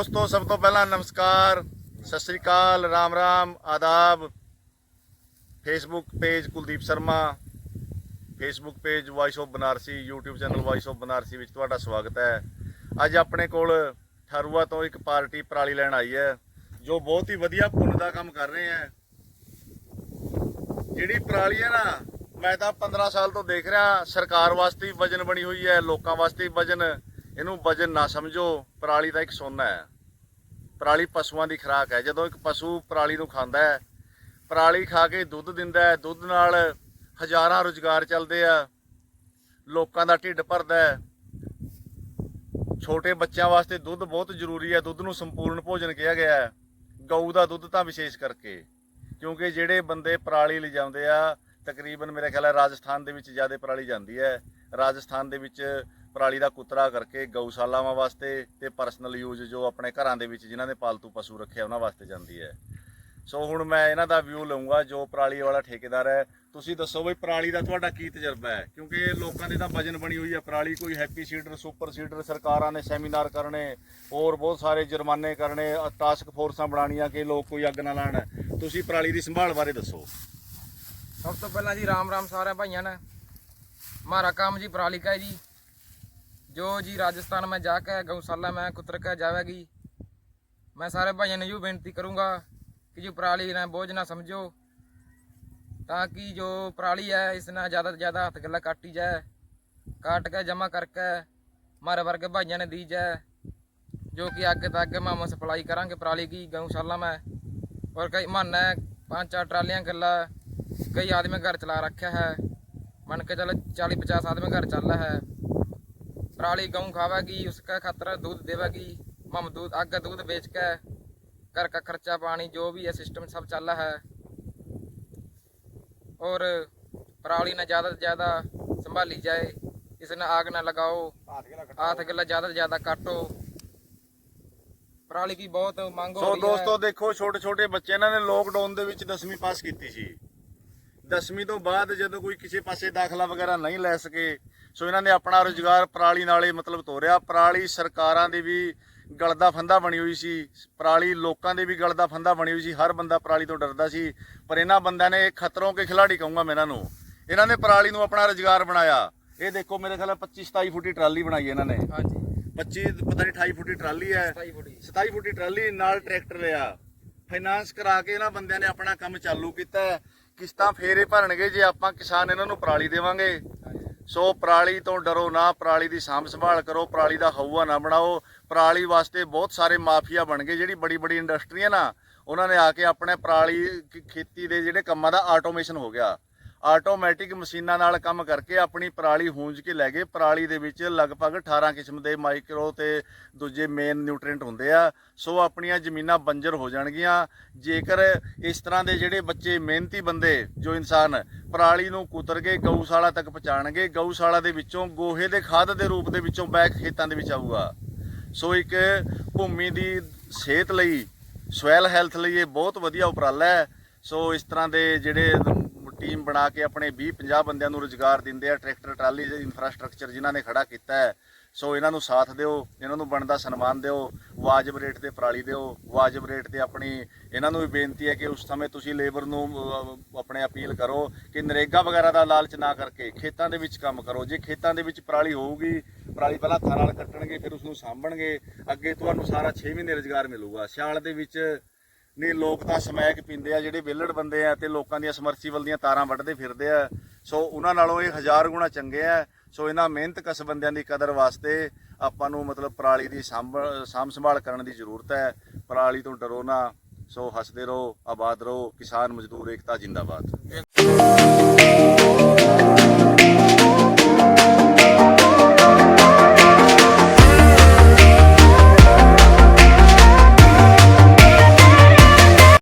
ਦੋਸਤੋ, ਸਭ ਤੋਂ ਪਹਿਲਾਂ ਨਮਸਕਾਰ, ਸਤਿ ਸ੍ਰੀ ਅਕਾਲ, ਰਾਮ ਰਾਮ, ਆਦਾਬ। Facebook page Kuldeep Sharma Facebook page voice of Banarasi YouTube channel voice of Banarasi ਵਿੱਚ ਤੁਹਾਡਾ ਸਵਾਗਤ ਹੈ। ਅੱਜ ਆਪਣੇ ਕੋਲ ਠਰੂਆ ਤੋਂ ਇੱਕ ਪਾਰਟੀ ਪਰਾਲੀ ਲੈਣ ਆਈ ਹੈ, ਜੋ ਬਹੁਤ ਹੀ ਵਧੀਆ ਪੁੰਨ ਦਾ ਕੰਮ ਕਰ ਰਹੇ ਹੈ। ਜਿਹੜੀ ਪਰਾਲੀ ਹੈ ਨਾ, ਮੈਂ ਤਾਂ 15 ਸਾਲ ਤੋਂ ਦੇਖ ਰਿਹਾ, ਸਰਕਾਰ ਵਾਸਤੇ ਵਜਨ ਬਣੀ ਹੋਈ ਹੈ, ਲੋਕਾਂ ਵਾਸਤੇ ਵਜਨ। ਇਹਨੂੰ ਵਜਨ ਨਾ ਸਮਝੋ, ਪਰਾਲੀ ਦਾ ਇੱਕ ਸੋਨਾ ਹੈ। ਪਰਾਲੀ ਪਸ਼ੂਆਂ ਦੀ ਖੁਰਾਕ ਹੈ। ਜਦੋਂ ਇੱਕ ਪਸ਼ੂ ਪਰਾਲੀ ਨੂੰ ਖਾਂਦਾ ਹੈ, ਪਰਾਲੀ ਖਾ ਕੇ ਦੁੱਧ ਦਿੰਦਾ ਹੈ, ਦੁੱਧ ਨਾਲ ਹਜ਼ਾਰਾਂ ਰੁਜ਼ਗਾਰ ਚੱਲਦੇ ਆ, ਲੋਕਾਂ ਦਾ ਢਿੱਡ ਭਰਦਾ ਹੈ। ਛੋਟੇ ਬੱਚਿਆਂ ਵਾਸਤੇ ਦੁੱਧ ਬਹੁਤ ਜ਼ਰੂਰੀ ਹੈ। ਦੁੱਧ ਨੂੰ ਸੰਪੂਰਨ ਭੋਜਨ ਕਿਹਾ ਗਿਆ ਹੈ। ਗਊ ਦਾ ਦੁੱਧ ਤਾਂ ਵਿਸ਼ੇਸ਼ ਕਰਕੇ, ਕਿਉਂਕਿ ਜਿਹੜੇ ਬੰਦੇ ਪਰਾਲੀ ਲਿਜਾਉਂਦੇ ਆ, ਤਕਰੀਬਨ ਮੇਰੇ ਖਿਆਲ ਹੈ ਰਾਜਸਥਾਨ ਦੇ ਵਿੱਚ ਜ਼ਿਆਦਾ ਪਰਾਲੀ ਜਾਂਦੀ ਹੈ। ਰਾਜਸਥਾਨ ਦੇ ਵਿੱਚ ਪਰਾਲੀ ਦਾ ਕੁਤਰਾ ਕਰਕੇ ਗਊਸ਼ਾਲਾਵਾਂ ਵਾਸਤੇ ਤੇ ਪਰਸਨਲ ਯੂਜ਼ ਜੋ ਆਪਣੇ ਘਰਾਂ ਦੇ ਵਿੱਚ ਜਿਨ੍ਹਾਂ ਨੇ ਪਾਲਤੂ ਪਸ਼ੂ ਰੱਖਿਆ ਉਹਨਾਂ ਵਾਸਤੇ ਜਾਂਦੀ ਹੈ। ਸੋ ਹੁਣ ਮੈਂ ਇਹਨਾਂ ਦਾ ਵਿਊ ਲਵਾਂਗਾ ਜੋ ਪਰਾਲੀ ਵਾਲਾ ਠੇਕੇਦਾਰ ਹੈ। ਤੁਸੀਂ ਦੱਸੋ ਵੀ ਪਰਾਲੀ ਦਾ ਤੁਹਾਡਾ ਕੀ ਤਜਰਬਾ ਹੈ? ਕਿਉਂਕਿ ਲੋਕਾਂ ਦੇ ਤਾਂ ਵਜਨ ਬਣੀ ਹੋਈ ਹੈ। ਪਰਾਲੀ ਕੋਈ ਹੈਪੀ ਸੀਡਰ ਸੁਪਰ ਸੀਡਰ ਸਰਕਾਰਾਂ ਨੇ ਸੈਮੀਨਾਰ ਕਰਨੇ, ਹੋਰ ਬਹੁਤ ਸਾਰੇ ਜੁਰਮਾਨੇ ਕਰਨੇ ਟਾਸਕ ਫੋਰਸਾਂ ਬਣਾਣੀਆਂ ਕਿ ਲੋਕ ਕੋਈ ਅੱਗ ਨਾ ਲਾਣ। ਤੁਸੀਂ ਪਰਾਲੀ ਦੀ ਸੰਭਾਲ ਬਾਰੇ ਦੱਸੋ। ਸਭ ਤੋਂ ਪਹਿਲਾਂ ਜੀ ਰਾਮ ਰਾਮ ਸਾਰਿਆਂ ਭਾਈਆਂ ਨੇ ਮਾਰਾ ਕੰਮ ਜੀ ਪਰਾਲੀ ਕਾ ਜੀ। जो जी राजस्थान में जाकर गौशाला में कुतर कर जाएगी मैं सारे भाइयों ने यू बेनती करूँगा कि जो पराली ने बोझ ना समझो ताकि जो पराली है इसने ज़्यादा से ज़्यादा हथ गला काटी जाए काट के जमा करके मारे वर्ग भाइयों ने दी जाए जो कि आगे तक मैं सप्लाई करा पराली की गौशाला में और कई महाना पाँच चार ट्रालिया गला कई आदमी घर चला रखा है मन के चलो चाली पचास आदमी घर चल रहा है पराली गेहूँ खावेगी उसका खातर दूध देवेगी हम दूध आगे दूध बेच के घर का खर्चा पानी जो भी है सिस्टम सब चल रहा है और पराली ना ज़्यादा से ज़्यादा संभाली जाए इसने आग ना लगाओ हाथ गला ज़्यादा से ज़्यादा काटो पराली की बहुत मांग हो ਸੋ रही ਦੋਸਤੋ है ਦੇਖੋ ਛੋਟੇ ਛੋਟੇ ਬੱਚੇ ਇਹਨਾਂ ਨੇ ਲੋਕਡਾਊਨ ਦੇ ਵਿੱਚ 10ਵੀਂ ਪਾਸ ਕੀਤੀ ਸੀ 10ਵੀਂ ਤੋਂ ਬਾਅਦ ਜਦੋਂ ਕੋਈ ਕਿਸੇ ਪਾਸੇ ਦਾਖਲਾ ਵਗੈਰਾ ਨਹੀਂ ਲੈ ਸਕੇ ਸੋ ਇਹਨਾਂ ਨੇ ਆਪਣਾ ਰੋਜ਼ਗਾਰ ਪਰਾਲੀ ਨਾਲ ਹੀ ਮਤਲਬ ਤੋਰਿਆ। ਪਰਾਲੀ ਸਰਕਾਰਾਂ ਦੀ ਵੀ ਗਲ ਦਾ ਫੰਦਾ ਬਣੀ ਹੋਈ ਸੀ। ਪਰਾਲੀ ਲੋਕਾਂ ਦੇ ਵੀ ਗਲਦਾ ਫੰਦਾ ਬਣੀ ਹੋਈ ਸੀ। ਹਰ ਬੰਦਾ ਪਰਾਲੀ ਤੋਂ ਡਰਦਾ ਸੀ। ਪਰ ਇਹਨਾਂ ਬੰਦਿਆਂ ਨੇ ਖਤਰੋਂ ਕੇ ਖਿਲਾੜੀ ਕਹੂੰਗਾ ਮੈਂ ਇਹਨਾਂ ਨੂੰ। ਇਹਨਾਂ ਨੇ ਪਰਾਲੀ ਨੂੰ ਆਪਣਾ ਰੋਜ਼ਗਾਰ ਬਣਾਇਆ। ਇਹ ਦੇਖੋ ਮੇਰੇ ਖਿਆਲ 25 27 ਫੁੱਟੀ ਟਰਾਲੀ ਬਣਾਈ ਇਹਨਾਂ ਨੇ। ਹਾਂਜੀ। 25 ਪਤਾ ਨਹੀਂ 28 ਫੁੱਟੀ ਟਰਾਲੀ ਹੈ। 27 ਫੁੱਟੀ। ਟਰਾਲੀ ਨਾਲ ਟਰੈਕਟਰ ਲਿਆ। ਫਾਈਨਾਂਸ ਕਰਾ ਕੇ ਇਹਨਾਂ ਬੰਦਿਆਂ ਨੇ ਆਪਣਾ ਕੰਮ ਚਾਲੂ ਕੀਤਾ ਕਿਸ਼ਤਾਂ ਫੇਰੇ ਭਰਨਗੇ ਜੇ ਆਪਾਂ ਕਿਸਾਨ ਇਹਨਾਂ ਨੂੰ ਪਰਾਲੀ ਦੇਵਾਂਗੇ। ਸੋ ਪਰਾਲੀ ਤੋਂ ਡਰੋ ਨਾ, ਪਰਾਲੀ ਦੀ ਸਾਂਭ ਸੰਭਾਲ ਕਰੋ, ਪਰਾਲੀ ਦਾ ਹਊਆ ਨਾ ਬਣਾਓ। ਪਰਾਲੀ ਵਾਸਤੇ ਬਹੁਤ ਸਾਰੇ ਮਾਫੀਆ ਬਣ ਗਏ, ਜਿਹੜੀ ਬੜੀ ਬੜੀ ਇੰਡਸਟਰੀਆਂ ਨਾ, ਉਹਨਾਂ ਨੇ ਆ ਕੇ ਆਪਣੇ ਪਰਾਲੀ ਖੇਤੀ ਦੇ ਜਿਹੜੇ ਕੰਮਾਂ ਦਾ ਆਟੋਮੇਸ਼ਨ ਹੋ ਗਿਆ। ਆਟੋਮੈਟਿਕ ਮਸ਼ੀਨਾਂ ਨਾਲ ਕੰਮ ਕਰਕੇ ਆਪਣੀ ਪਰਾਲੀ ਹੂੰਜ ਕੇ ਲੈ ਗਏ। ਪਰਾਲੀ ਦੇ ਵਿੱਚ ਲਗਭਗ 18 ਕਿਸਮ ਦੇ ਮਾਈਕਰੋ ਤੇ ਦੂਜੇ ਮੇਨ ਨਿਊਟ੍ਰੀਐਂਟ ਹੁੰਦੇ ਆ। ਸੋ ਆਪਣੀਆਂ ਜ਼ਮੀਨਾਂ ਬੰਜਰ ਹੋ ਜਾਣਗੀਆਂ। ਜੇਕਰ ਇਸ ਤਰ੍ਹਾਂ ਦੇ ਜਿਹੜੇ ਬੱਚੇ ਮਿਹਨਤੀ ਬੰਦੇ ਜੋ ਇਨਸਾਨ ਪਰਾਲੀ ਨੂੰ ਕੁਤਰ ਕੇ ਗਊਸ਼ਾਲਾ ਤੱਕ ਪਹੁੰਚਾਣਗੇ, ਗਊਸ਼ਾਲਾ ਦੇ ਵਿੱਚੋਂ ਗੋਹੇ ਦੇ ਖਾਦ ਦੇ ਰੂਪ ਦੇ ਵਿੱਚੋਂ ਬੈਕ ਖੇਤਾਂ ਦੇ ਵਿੱਚ ਆਊਗਾ। ਸੋ ਇੱਕ ਭੂਮੀ ਦੀ ਸਿਹਤ ਲਈ ਸੋਇਲ ਹੈਲਥ ਲਈ ਇਹ ਬਹੁਤ ਵਧੀਆ ਉਪਰਾਲਾ ਹੈ। ਸੋ ਇਸ ਤਰ੍ਹਾਂ ਦੇ ਜਿਹੜੇ ਟੀਮ ਬਣਾ ਕੇ ਆਪਣੇ 20 50 ਬੰਦਿਆਂ ਨੂੰ ਰੋਜ਼ਗਾਰ ਦਿੰਦੇ ਆ, ਟਰੈਕਟਰ, ਟਰਾਲੀ ਦੇ ਇਨਫਰਾਸਟ੍ਰਕਚਰ ਜਿਨ੍ਹਾਂ ਨੇ ਖੜਾ ਕੀਤਾ ਹੈ। ਸੋ ਇਹਨਾਂ ਨੂੰ ਸਾਥ ਦਿਓ, ਇਹਨਾਂ ਨੂੰ ਬਣਦਾ ਸਨਮਾਨ ਦਿਓ, ਵਾਜਬ ਰੇਟ ਤੇ ਪਰਾਲੀ ਦਿਓ, ਵਾਜਬ ਰੇਟ ਤੇ ਆਪਣੀ, ਇਹਨਾਂ ਨੂੰ ਵੀ ਬੇਨਤੀ ਹੈ ਕਿ ਉਸ ਸਮੇਂ ਤੁਸੀਂ ਲੇਬਰ ਨੂੰ ਆਪਣੇ ਅਪੀਲ ਕਰੋ ਕਿ ਨਰੇਗਾ ਵਗੈਰਾ ਦਾ ਲਾਲਚ ਨਾ ਕਰਕੇ ਖੇਤਾਂ ਦੇ ਵਿੱਚ ਕੰਮ ਕਰੋ। ਜੇ ਖੇਤਾਂ ਦੇ ਵਿੱਚ ਪਰਾਲੀ ਹੋਊਗੀ, ਪਰਾਲੀ ਪਹਿਲਾਂ ਥਾਂ ਨਾਲ ਕੱਟਣਗੇ, ਫਿਰ ਉਸ ਨੂੰ ਸਾਂਭਣਗੇ, ਅੱਗੇ ਤੁਹਾਨੂੰ ਸਾਰਾ 6 ਮਹੀਨੇ ਰੋਜ਼ਗਾਰ ਮਿਲੂਗਾ। ਸਿਆਲ ਦੇ ਵਿੱਚ ਨਹੀਂ ਲੋਕ ਤਾਂ ਸਮੈਕ ਪੀਂਦੇ ਆ, ਜਿਹੜੇ ਵਿਹਲੜ ਬੰਦੇ ਆ ਤੇ ਲੋਕਾਂ ਦੀਆਂ ਸਮਰਸੀਬਲ ਦੀਆਂ ਤਾਰਾਂ ਵੱਢਦੇ ਫਿਰਦੇ ਆ। ਸੋ ਉਹਨਾਂ ਨਾਲੋਂ ਇਹ ਹਜ਼ਾਰ ਗੁਣਾ ਚੰਗੇ ਆ। ਸੋ ਇਹਨਾਂ ਮਿਹਨਤ ਕਸ ਬੰਦਿਆਂ ਦੀ ਕਦਰ ਵਾਸਤੇ ਆਪਾਂ ਨੂੰ ਮਤਲਬ ਪਰਾਲੀ ਦੀ ਸਾਂਭ ਸਾਂਭ ਸੰਭਾਲ ਕਰਨ ਦੀ ਜ਼ਰੂਰਤ ਹੈ। ਪਰਾਲੀ ਤੋਂ ਡਰੋ ਨਾ। ਸੋ ਹੱਸਦੇ ਰਹੋ, ਆਬਾਦ ਰਹੋ। ਕਿਸਾਨ ਮਜ਼ਦੂਰ ਏਕਤਾ ਜਿੰਦਾਬਾਦ।